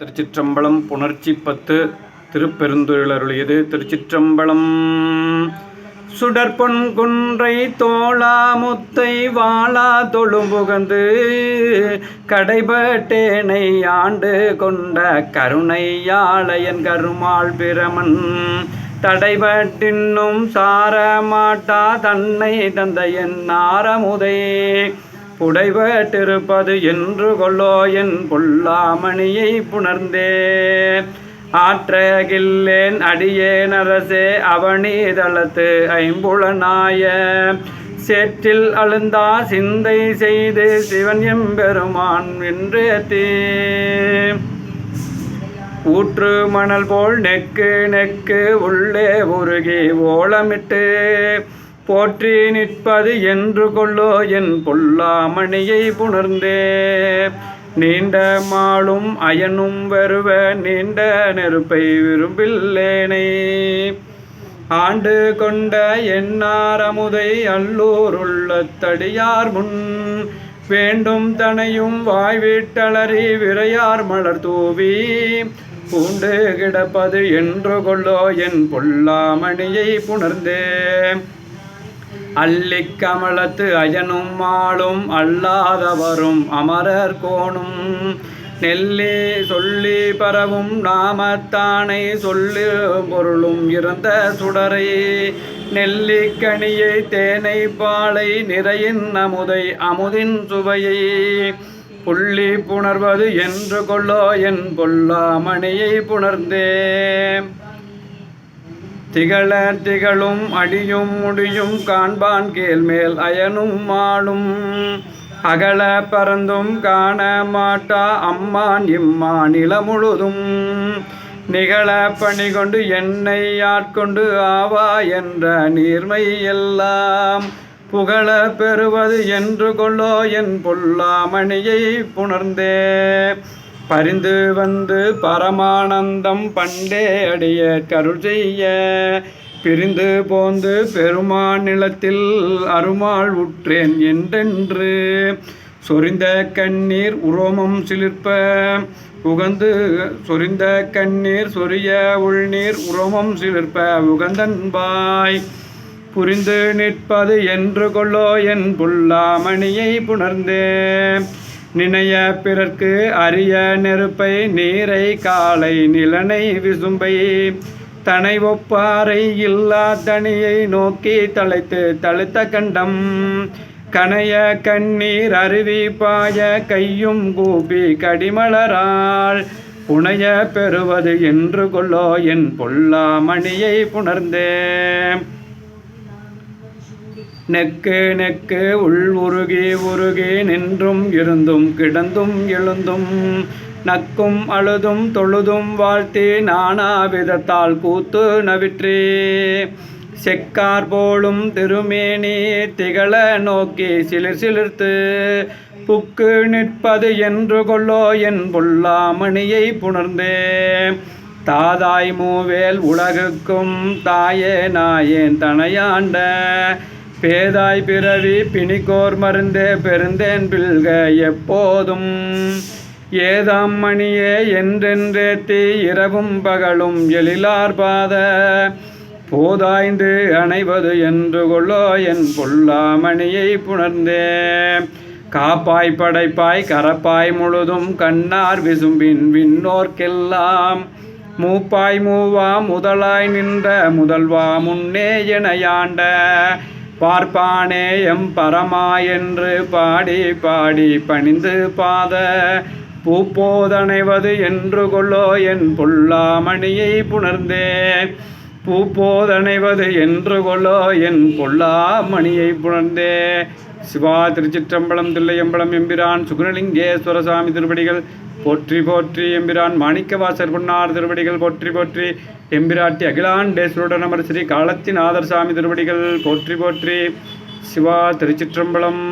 திருச்சிற்றம்பலம் புணர்ச்சி பத்து திருப்பெருந்துயில் அருளியது. திருச்சிற்றம்பலம் சுடற்பொன் குன்றை தோளா முத்தை வாளா தொழும்புகந்து கடைபட்டேனை ஆண்டு கொண்ட கருணை யாழையன் கருமாள் பிரமன். தடைபட்டின்னும் சாரமாட்டா தன்னை தந்த என் ஆரமுதை என்று கொள்ளோ என் பொல்லாமணியை புணர்ந்தே. ஆற்றகில்லேன் அடியேன் அரசே அவனிதளத்து ஐம்புலனாய. சேற்றில் அழுந்தா சிந்தை செய்து சிவன் எம்பெருமான் வென்றேத்தே. ஊற்று மணல் போல் நெக்கு நெக்கு உள்ளே உருகி ஓலமிட்டு. போற்றி நிற்பது என்று கொள்ளோ என் பொல்லாமணியை புணர்ந்தே. நீண்ட மாளும் அயனும் வருவ நீண்ட நெருப்பை விரும்பில்லேனை ஆண்டு கொண்ட எண்ணாரமுதை அல்லூர் உள்ள தடியார் முன். வேண்டும் தனையும் வாய்விட்டளறி விரையார் மலர் தூவி. பூண்டு கிடப்பது என்று கொள்ளோ என் பொல்லாமணியை புணர்ந்தேன் அள்ளிக்கமளத்து அயனும் மாளும் அல்லாதவரும் அமரர் கோணும். நெல்லி சொல்லி பரவும் நாமத்தானை சொல்லு பொருளும் இறந்த சுடரை. நெல்லிக்கனியை தேனை பாலை நிறையின் அமுதை அமுதின் சுவையை. புள்ளி புணர்வது என்று கொள்ளோ என் பொல்லாமணியை புணர்ந்தேன். திகழ திகழும் அடியும் முடியும் காண்பான் கேள்மேல் அயனும் மாளும் அகல பறந்தும் காண மாட்டா அம்மான் இம்மா நில முழுதும் நிகழ பணி கொண்டு என்னை ஆட்கொண்டு ஆவா என்ற நீர்மை எல்லாம். புகழ பெறுவது என்று கொள்ளோ என் பொல்லாமணியை புணர்ந்தே. பரிந்து வந்து பரமானந்தம் பண்டே அடைய கருள் செய்ய. பிரிந்து போந்து பெருமான் நிலத்தில் அருமாள் உற்றேன் என்றென்று. சொரிந்த கண்ணீர் உரோமம் சிலிர்ப்ப. உகந்து சொரிந்த கண்ணீர் சொரிய உள்நீர் உரோமம் சிலிர்ப்ப. உகந்தன்பாய் புரிந்து நிற்பது என்று கொள்ளோ என் புல்லாமணியை புணர்ந்தேன். நினைய பிறர்க்கு அரிய நெருப்பை நீரை காலை நிலனை விசும்பை. தனை ஒப்பாரை இல்லா தனியை நோக்கி தழைத்து தழுத்த கண்டம். கனைய கண்ணீர் அருவி பாய கையும் கூபி கடிமலரால். புனைய பெறுவது என்று கொள்ளோ என் பொல்லாமணியை புணர்ந்தேன் நெக்கு நெக்கு உள் உருகி உருகி நின்றும் இருந்தும் கிடந்தும் எழுந்தும். நக்கும் அழுதும் தொழுதும் வாழ்த்தி நானா விதத்தால் கூத்து நவிற்றே. செக்கார் போலும் திருமேனி திகழ நோக்கி சிலிர் சிலிர்த்து. புக்கு நிற்பது என்று கொள்ளோ என் பொல்லாமணியை புணர்ந்தே. தாதாய் மூவேல் உலகுக்கும் தாயே நாயேன் தனையாண்ட. பேதாய் பிறவி பிணிக்கோர் மருந்தே பெருந்தேன் பில்க எப்போதும். ஏதாம் மணியே என்றென்றேத்தி இரவும் பகலும் எழிலார்பாத போதாய்ந்து அணைவது என்று கொள்ளோ என் பொல்லாமணியை புணர்ந்தே. காப்பாய் படைப்பாய் கரப்பாய் முழுதும் கண்ணார் விசும்பின் விண்ணோர்க்கெல்லாம். மூப்பாய் மூவா முதலாய் நின்ற முதல்வா முன்னே என யாண்ட. எம் பரமா என்று பாடி பாடி பணிந்து பாத பூப்போதணைவது என்று கொள்ளோ என் பொல்லாமணியை புணர்ந்தேன். பூப்போதணைவது என்று கொள்ளோ என் பொல்லாமணியை புணர்ந்தேன். சிவா திருச்சிற்றம்பலம் தில்லையம்பலம் எம்பிரான் சுகுணலிங்கேஸ்வர சாமி திருவடிகள் போற்றி போற்றி எம்பிரான் மாணிக்கவாசர் பொன்னார் திருவடிகள் போற்றி போற்றி எம்பிராட்டி அகிலாண்டேஸ்வருடன் ஸ்ரீ காலத்தின் ஆதர் சாமி திருவடிகள் போற்றி போற்றி சிவா திருச்சிற்றம்பலம்.